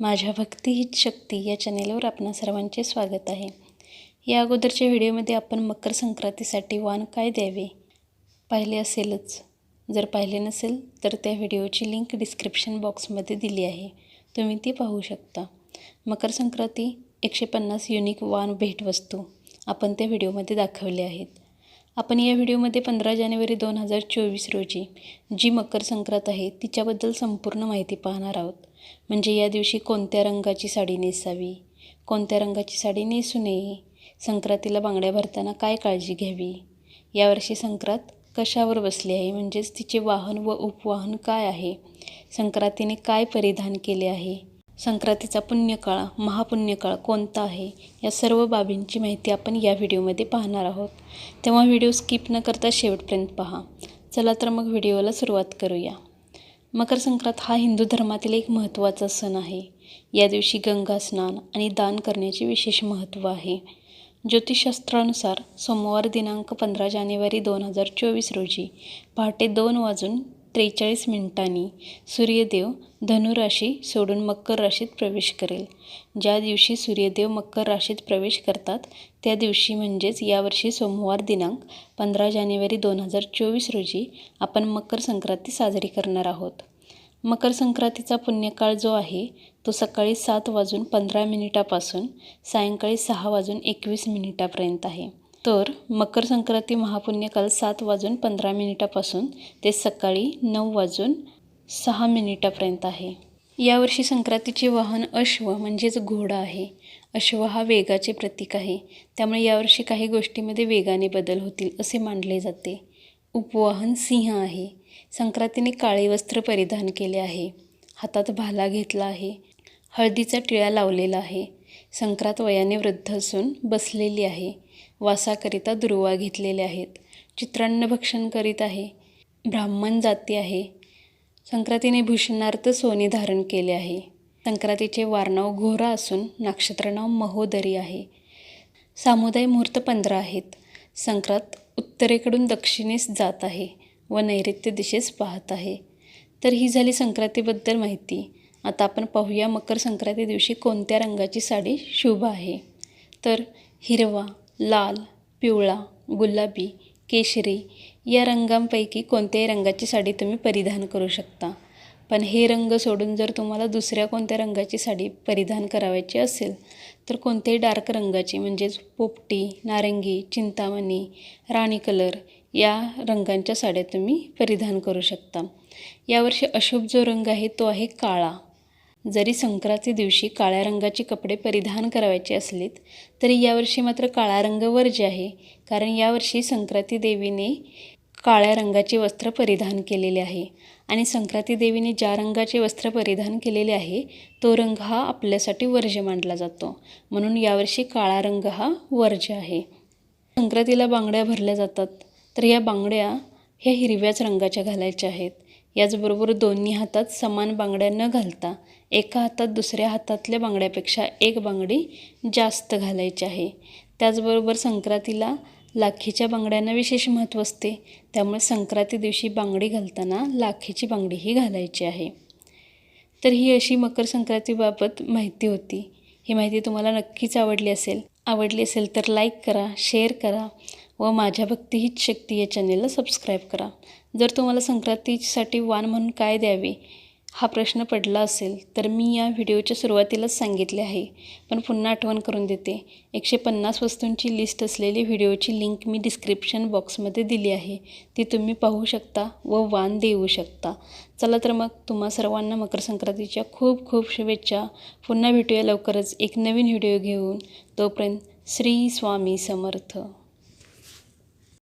माझ्या भक्ती हीच शक्ती या चॅनेलवर आपणा सर्वांचे स्वागत आहे. या अगोदरच्या व्हिडिओमध्ये आपण मकर संक्रांतीसाठी वाण काय द्यावे? पाहिले असेलच. जर पाहिले नसेल तर त्या व्हिडिओची लिंक डिस्क्रिप्शन बॉक्समध्ये दिली आहे. तुम्ही ती पाहू शकता. मकर संक्रांती एकशे पन्नास युनिक वाण भेटवस्तू आपण त्या व्हिडिओमध्ये दाखवले आहेत. आपण या व्हिडिओमध्ये पंधरा जानेवारी दोन हजार चोवीस रोजी जी मकर संक्रांत आहे तिच्याबद्दल संपूर्ण माहिती पाहणार आहोत. म्हणजे या दिवशी कोणत्या रंगाची साडी नेसावी? कोणत्या रंगाची साडी नेसू नये? संक्रांतीला बांगड्या भरताना काय काळजी घ्यावी? यावर्षी संक्रांत कशावर बसली आहे? म्हणजेच तिचे वाहन व उपवाहन काय आहे? संक्रांतीने काय परिधान केले आहे? संक्रांतीचा पुण्यकाळ महापुण्यकाळ कोणता आहे? या सर्व बाबींची माहिती आपण या व्हिडिओमध्ये पाहणार आहोत. तेव्हा व्हिडिओ स्किप न करता शेवटपर्यंत पहा. चला तर मग व्हिडिओला सुरुवात करूया. मकर संक्रांत हा हिंदू धर्मातील एक महत्त्वाचा सण आहे. या दिवशी गंगा स्नान आणि दान करण्याचे विशेष महत्त्व आहे. ज्योतिषशास्त्रानुसार सोमवार दिनांक पंधरा जानेवारी दोन हजार चोवीस रोजी पहाटे दोन वाजून त्रेचाळीस मिनिटांनी सूर्यदेव धनुराशी सोडून मकर राशीत प्रवेश करेल. ज्या दिवशी सूर्यदेव मकर राशीत प्रवेश करतात त्या दिवशी म्हणजेच यावर्षी सोमवार दिनांक पंधरा जानेवारी दोन हजार चोवीस रोजी आपण मकर संक्रांती साजरी करणार आहोत. मकर संक्रांतीचा पुण्यकाळ जो आहे तो सकाळी सात वाजून पंधरा मिनिटापासून सायंकाळी सहा वाजून एकवीस मिनिटापर्यंत आहे. तर मकर संक्रांती महापुण्यकाल सात वाजून पंधरा मिनिटापासून ते सकाळी नऊ वाजून सहा मिनिटापर्यंत आहे. यावर्षी संक्रांतीचे वाहन अश्व म्हणजेच घोडा आहे. अश्व हा वेगाचे प्रतीक आहे. त्यामुळे यावर्षी काही गोष्टीमध्ये वेगाने बदल होतील असे मानले जाते. उपवाहन सिंह आहे. संक्रांतीने काळे वस्त्र परिधान केले आहे. हातात भाला घेतला आहे. हळदीचा टिळा लावलेला आहे. संक्रांत वयाने वृद्ध असून बसलेली आहे. वासाकरिता दुर्वा घेतलेले आहेत. चित्रान्न भक्षण करीत आहे. ब्राह्मण जाती आहे. संक्रांतीने भूषणार्थ सोने धारण केले आहे. संक्रांतीचे वारनाव घोरा असून नक्षत्रनाव महोदरी आहे. सामुदाय मुहूर्त पंधरा आहेत. संक्रांत उत्तरेकडून दक्षिणेस जात आहे व नैऋत्य दिशेस पाहत आहे. तर ही झाली संक्रांतीबद्दल माहिती. आता आपण पाहूया मकर संक्रांती दिवशी कोणत्या रंगाची साडी शुभ आहे. तर हिरवा लाल पिवळा गुलाबी केशरी या रंगांपैकी कोणत्याही रंगाची साडी तुम्ही परिधान करू शकता. पण हे रंग सोडून जर तुम्हाला दुसऱ्या कोणत्या रंगाची साडी परिधान करावायची असेल तर कोणत्याही डार्क रंगाची म्हणजेच पोपटी नारंगी चिंतामणी राणी कलर या रंगांच्या साड्या तुम्ही परिधान करू शकता. यावर्षी अशुभ जो रंग आहे तो आहे काळा. जरी संक्रांती दिवशी काळ्या रंगाचे कपडे परिधान करायचे असलेत तरी यावर्षी मात्र काळा रंग वर्ज्य आहे कारण यावर्षी संक्रांती देवीने काळ्या रंगाचे वस्त्र परिधान केलेले आहे आणि संक्रांती देवीने ज्या रंगाचे वस्त्र परिधान केलेले आहे तो रंग हा आपल्यासाठी वर्ज्य मानला जातो. म्हणून यावर्षी काळा रंग हा वर्ज्य आहे. संक्रांतीला बांगड्या भरल्या जातात. तर या बांगड्या ह्या हिरव्याच रंगाच्या घालायच्या आहेत. याचबरोबर दोन्ही हातात समान बांगड्या न घालता एका हातात दुसऱ्या हातातल्या बांगड्यापेक्षा एक बांगडी जास्त घालायची आहे. त्याचबरोबर संक्रांतीला लाखीच्या बांगड्यांना विशेष महत्त्व असते. त्यामुळे संक्रांती दिवशी बांगडी घालताना लाखीची बांगडीही घालायची आहे. तर ही अशी मकर संक्रांतीबाबत माहिती होती. ही माहिती तुम्हाला नक्कीच आवडली असेल. आवडली असेल तर लाईक करा शेअर करा व माझ्या भक्ती हीच शक्ती या चॅनेलला सबस्क्राईब करा. जर तुम्हाला संक्रांतीसाठी वाण म्हणून काय द्यावे हा प्रश्न पडला असेल तर मी या व्हिडिओच्या सुरुवातीलाच सांगितले आहे. पण पुन्हा आठवण करून देते. एकशे पन्नास वस्तूंची लिस्ट असलेली व्हिडिओची लिंक मी डिस्क्रिप्शन बॉक्समध्ये दिली आहे. ती तुम्ही पाहू शकता व वान देऊ शकता. चला तर मग तुम्हा सर्वांना मकर संक्रांतीच्या खूप खूप शुभेच्छा. पुन्हा भेटूया लवकरच एक नवीन व्हिडिओ घेऊन. तोपर्यंत श्री स्वामी समर्थ.